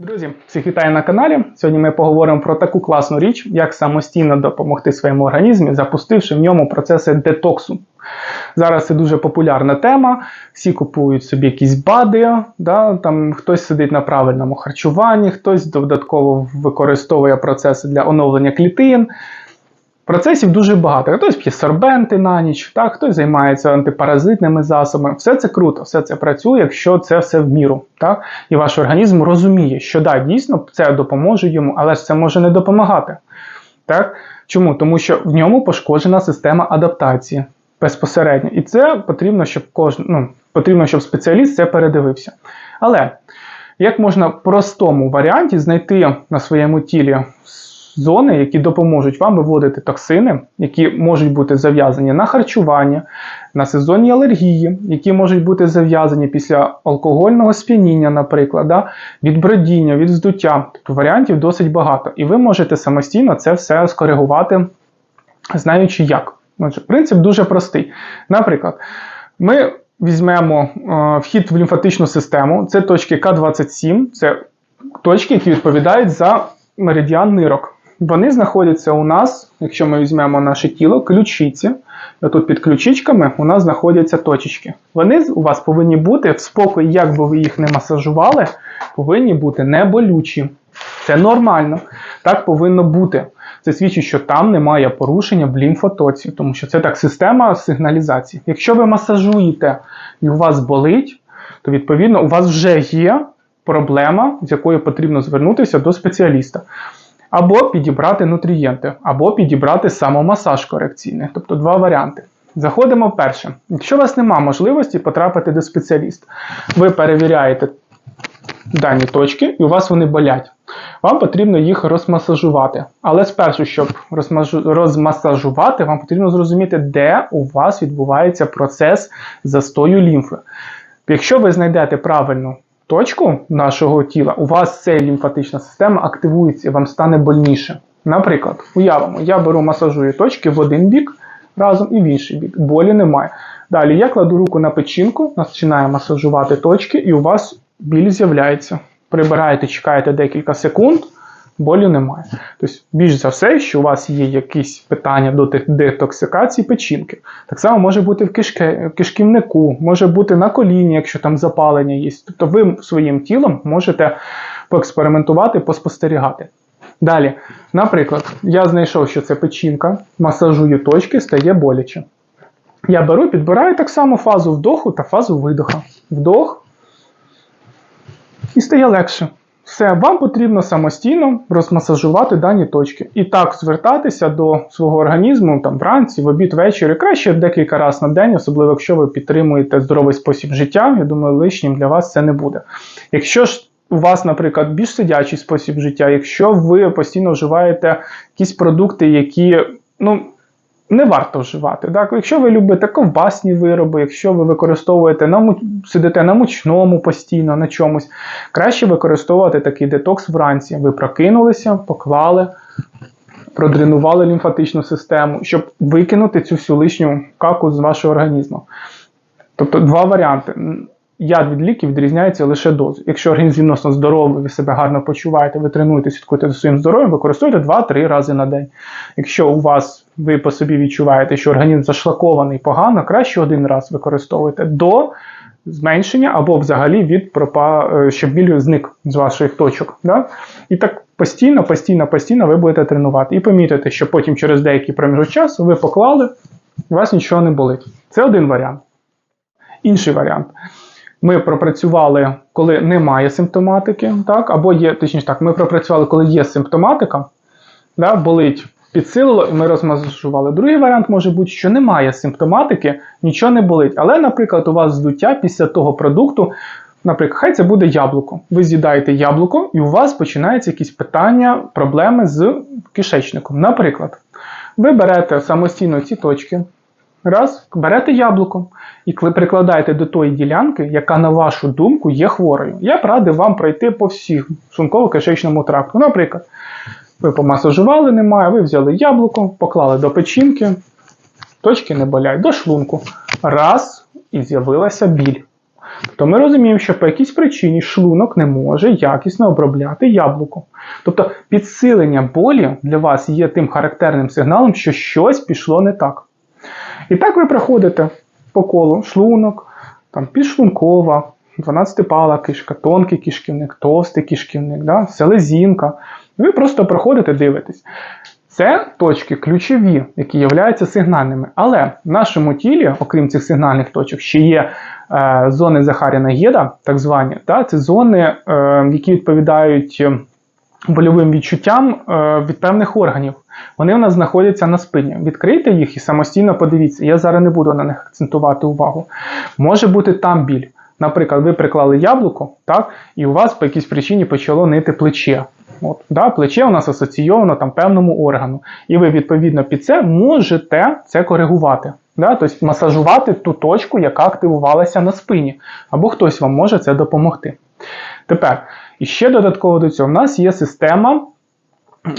Друзі, всіх вітаю на каналі. Сьогодні ми поговоримо про таку класну річ, як самостійно допомогти своєму організмі, запустивши в ньому процеси детоксу. Зараз це дуже популярна тема. Всі купують собі якісь бади, да, там хтось сидить на правильному харчуванні, хтось додатково використовує процеси для оновлення клітин. Процесів дуже багато. Хтось п'є сорбенти на ніч, так, хтось займається антипаразитними засобами. Все це круто, все це працює, якщо це все в міру. Так? І ваш організм розуміє, що да, дійсно це допоможе йому, але ж це може не допомагати. Так? Чому? Тому що в ньому пошкоджена система адаптації безпосередньо. І це потрібно, щоб кожен, ну, потрібно, щоб спеціаліст це передивився. Але як можна в простому варіанті знайти на своєму тілі зони, які допоможуть вам виводити токсини, які можуть бути зав'язані на харчування, на сезонні алергії, які можуть бути зав'язані після алкогольного сп'яніння, наприклад, да, від бродіння, від вздуття. Тобто варіантів досить багато. І ви можете самостійно це все скоригувати, знаючи як. Отже, принцип дуже простий. Наприклад, ми візьмемо е, вхід в лімфатичну систему, це точки К27, це точки, які відповідають за меридіан нирок. Вони знаходяться у нас, якщо ми візьмемо наше тіло, ключиці. Тут під ключичками у нас знаходяться точечки. Вони у вас повинні бути в спокої, як би ви їх не масажували, повинні бути не болючі. Це нормально. Так повинно бути. Це свідчить, що там немає порушення в лімфотоці, тому що це так система сигналізації. Якщо ви масажуєте і у вас болить, то відповідно у вас вже є проблема, з якою потрібно звернутися до спеціаліста. Або підібрати нутрієнти, або підібрати самомасаж корекційний. Тобто два варіанти. Заходимо перше. Якщо у вас немає можливості потрапити до спеціаліста, ви перевіряєте дані точки, і у вас вони болять. Вам потрібно їх розмасажувати. Але спершу, щоб розмасажувати, вам потрібно зрозуміти, де у вас відбувається процес застою лімфи. Якщо ви знайдете правильну точку нашого тіла, у вас ця лімфатична система активується і вам стане больніше. Наприклад, уявимо, я беру масажую точки в один бік разом і в інший бік. Болі немає. Далі я кладу руку на печінку, починаю масажувати точки, і у вас біль з'являється. Прибираєте, чекаєте декілька секунд, болю немає. Тобто, більш за все, що у вас є якісь питання до детоксикації печінки. Так само може бути в, кишке, кишківнику, може бути на коліні, якщо там запалення є. Тобто ви своїм тілом можете поекспериментувати, поспостерігати. Далі, наприклад, я знайшов, що це печінка, масажую точки, стає боляче. Я беру, підбираю так само фазу вдоху та фазу видоха. Вдох. І стає легше. Все, вам потрібно самостійно розмасажувати дані точки. І так звертатися до свого організму там вранці, в обід, ввечері, краще декілька разів на день, особливо якщо ви підтримуєте здоровий спосіб життя. Я думаю, лишнім для вас це не буде. Якщо ж у вас, наприклад, більш сидячий спосіб життя, якщо ви постійно вживаєте якісь продукти, які, ну, не варто вживати. Так? Якщо ви любите ковбасні вироби, якщо ви використовуєте на сидите на мучному постійно на чомусь, краще використовувати такий детокс вранці. Ви прокинулися, поклали, продренували лімфатичну систему, щоб викинути цю всю лишню каку з вашого організму. Тобто два варіанти. Яд від ліків відрізняється лише дозою. Якщо організм відносно здоровий, ви себе гарно почуваєте, ви тренуєте, слідкуєте за своїм здоров'ям, використовуйте 2-3 рази на день. Якщо у вас ви по собі відчуваєте, що організм зашлакований погано, краще один раз використовуйте до зменшення або взагалі від пропа, е, щоб біль зник з ваших точок. Да? І так постійно, постійно, постійно ви будете тренувати. І помітите, що потім через деякий проміжок часу ви поклали, у вас нічого не болить. Це один варіант. Інший варіант ми пропрацювали, коли немає симптоматики, так, або є, точніше так, ми пропрацювали, коли є симптоматика, да, болить, підсилило, і ми розмазажували. Другий варіант може бути, що немає симптоматики, нічого не болить. Але, наприклад, у вас здуття після того продукту, наприклад, хай це буде яблуко. Ви з'їдаєте яблуко, і у вас починаються якісь питання, проблеми з кишечником. Наприклад, ви берете самостійно ці точки. Раз, берете яблуко і прикладаєте до тої ділянки, яка, на вашу думку, є хворою. Я б радив вам пройти по всіх шлунково-кишечному тракту. Наприклад, ви помасажували, немає, ви взяли яблуко, поклали до печінки, точки не болять, до шлунку. Раз, і з'явилася біль. Тобто ми розуміємо, що по якійсь причині шлунок не може якісно обробляти яблуко. Тобто підсилення болі для вас є тим характерним сигналом, що щось пішло не так. І так ви проходите по колу шлунок, там підшлункова, 12-пала кишка, тонкий кишківник, товстий кишківник, да, селезінка. Ви просто проходите, дивитесь. Це точки ключові, які являються сигнальними. Але в нашому тілі, окрім цих сигнальних точок, ще є е, зони Захаріна Єда, так звані. Та, це зони, е, які відповідають больовим відчуттям е, від певних органів. Вони у нас знаходяться на спині. Відкрийте їх і самостійно подивіться. Я зараз не буду на них акцентувати увагу. Може бути там біль. Наприклад, ви приклали яблуко, так, і у вас по якійсь причині почало нити плече. От, да, Плече у нас асоційовано там певному органу. І ви, відповідно, під це можете це коригувати. Да? Тобто масажувати ту точку, яка активувалася на спині. Або хтось вам може це допомогти. Тепер, і ще додатково до цього, в нас є система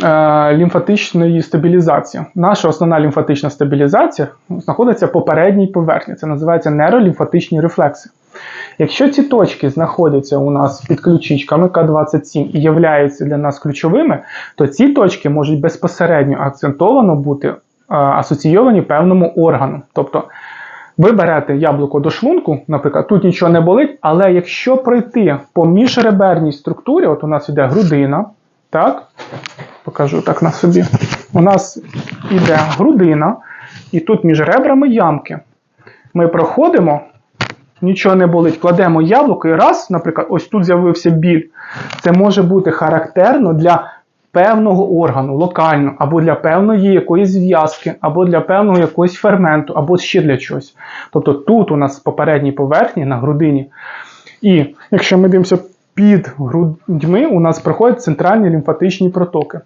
е, лімфатичної стабілізації. Наша основна лімфатична стабілізація знаходиться по передній поверхні. Це називається нейролімфатичні рефлекси. Якщо ці точки знаходяться у нас під ключичками К27 і являються для нас ключовими, то ці точки можуть безпосередньо акцентовано бути е, асоційовані певному органу. Тобто ви берете яблуко до шлунку, наприклад, тут нічого не болить, але якщо пройти по міжреберній структурі, от у нас йде грудина, так, покажу так на собі. У нас йде грудина, і тут між ребрами ямки. Ми проходимо нічого не болить, кладемо яблуко і раз, наприклад, ось тут з'явився біль. Це може бути характерно для певного органу, локально, або для певної якоїсь зв'язки, або для певного якогось ферменту, або ще для чогось. Тобто тут у нас попередній поверхні на грудині. І якщо ми дивимося під грудьми, у нас проходять центральні лімфатичні протоки.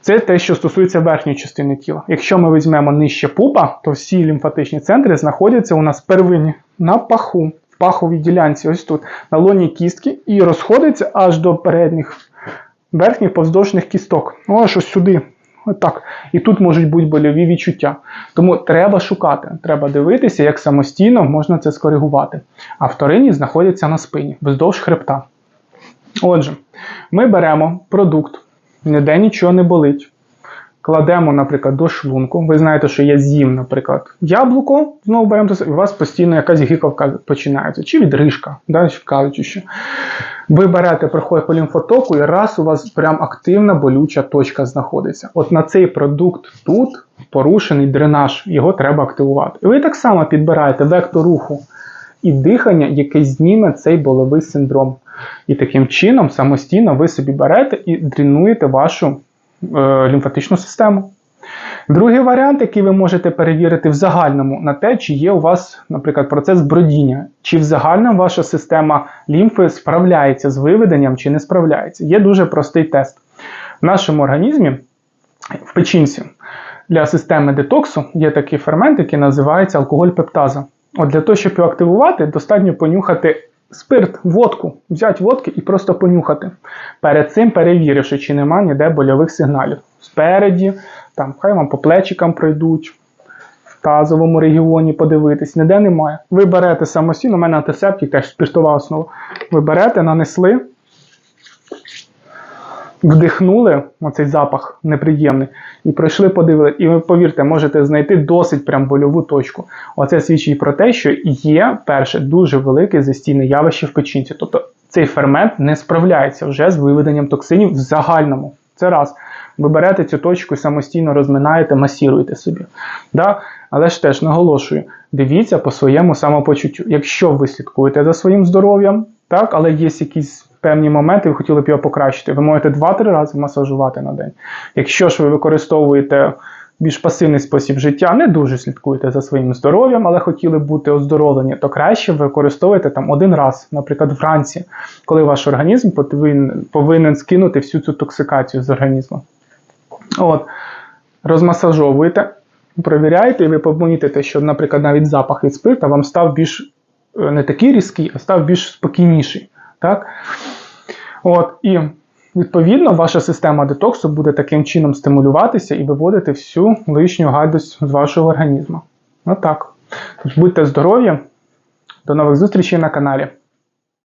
Це те, що стосується верхньої частини тіла. Якщо ми візьмемо нижче пупа, то всі лімфатичні центри знаходяться у нас первинні на паху, в паховій ділянці, ось тут, на лоні кістки, і розходиться аж до передніх верхніх повздовжних кісток. Ну, аж ось сюди. Отак. І тут можуть бути больові відчуття. Тому треба шукати, треба дивитися, як самостійно можна це скоригувати. А вторинні знаходяться на спині, вздовж хребта. Отже, ми беремо продукт ніде нічого не болить. Кладемо, наприклад, до шлунку. Ви знаєте, що я з'їм, наприклад, яблуко, знову беремо, і у вас постійно якась гіковка починається, чи відрижка, да, кажучи що. Ви берете, проходить по лімфотоку, і раз у вас прям активна болюча точка знаходиться. От на цей продукт тут порушений дренаж, його треба активувати. І ви так само підбираєте вектор руху і дихання, яке зніме цей боловий синдром. І таким чином самостійно ви собі берете і дренуєте вашу лімфатичну систему. Другий варіант, який ви можете перевірити в загальному на те, чи є у вас, наприклад, процес бродіння, чи в загальному ваша система лімфи справляється з виведенням, чи не справляється. Є дуже простий тест. В нашому організмі, в печінці, для системи детоксу є такий фермент, який називається алкоголь пептаза. От Для того, щоб його активувати, достатньо понюхати спирт, водку, взяти водки і просто понюхати. Перед цим перевіривши, чи нема ніде больових сигналів. Спереді, там, хай вам по плечикам пройдуть, в тазовому регіоні подивитись, ніде немає. Ви берете самостійно, у мене антисептик, теж спиртова основа. Ви берете, нанесли вдихнули оцей запах неприємний і пройшли, подивилися. І ви повірте, можете знайти досить прям больову точку. Оце свідчить про те, що є перше дуже велике застійне явище в печінці. Тобто цей фермент не справляється вже з виведенням токсинів в загальному. Це раз. Ви берете цю точку самостійно розминаєте, масіруєте собі. Да? Але ж теж наголошую, дивіться по своєму самопочуттю. Якщо ви слідкуєте за своїм здоров'ям, так, але є якісь певні моменти, ви хотіли б його покращити, ви можете 2-3 рази масажувати на день. Якщо ж ви використовуєте більш пасивний спосіб життя, не дуже слідкуєте за своїм здоров'ям, але хотіли б бути оздоровлені, то краще використовуєте там один раз, наприклад, вранці, коли ваш організм повинен, скинути всю цю токсикацію з організму. От, Розмасажовуєте, провіряєте, і ви помітите, що, наприклад, навіть запах від спирта вам став більш е, не такий різкий, а став більш спокійніший. Так? От, І відповідно ваша система детоксу буде таким чином стимулюватися і виводити всю лишню гадость з вашого організму. Отак. Тож будьте здорові, До нових зустрічей на каналі.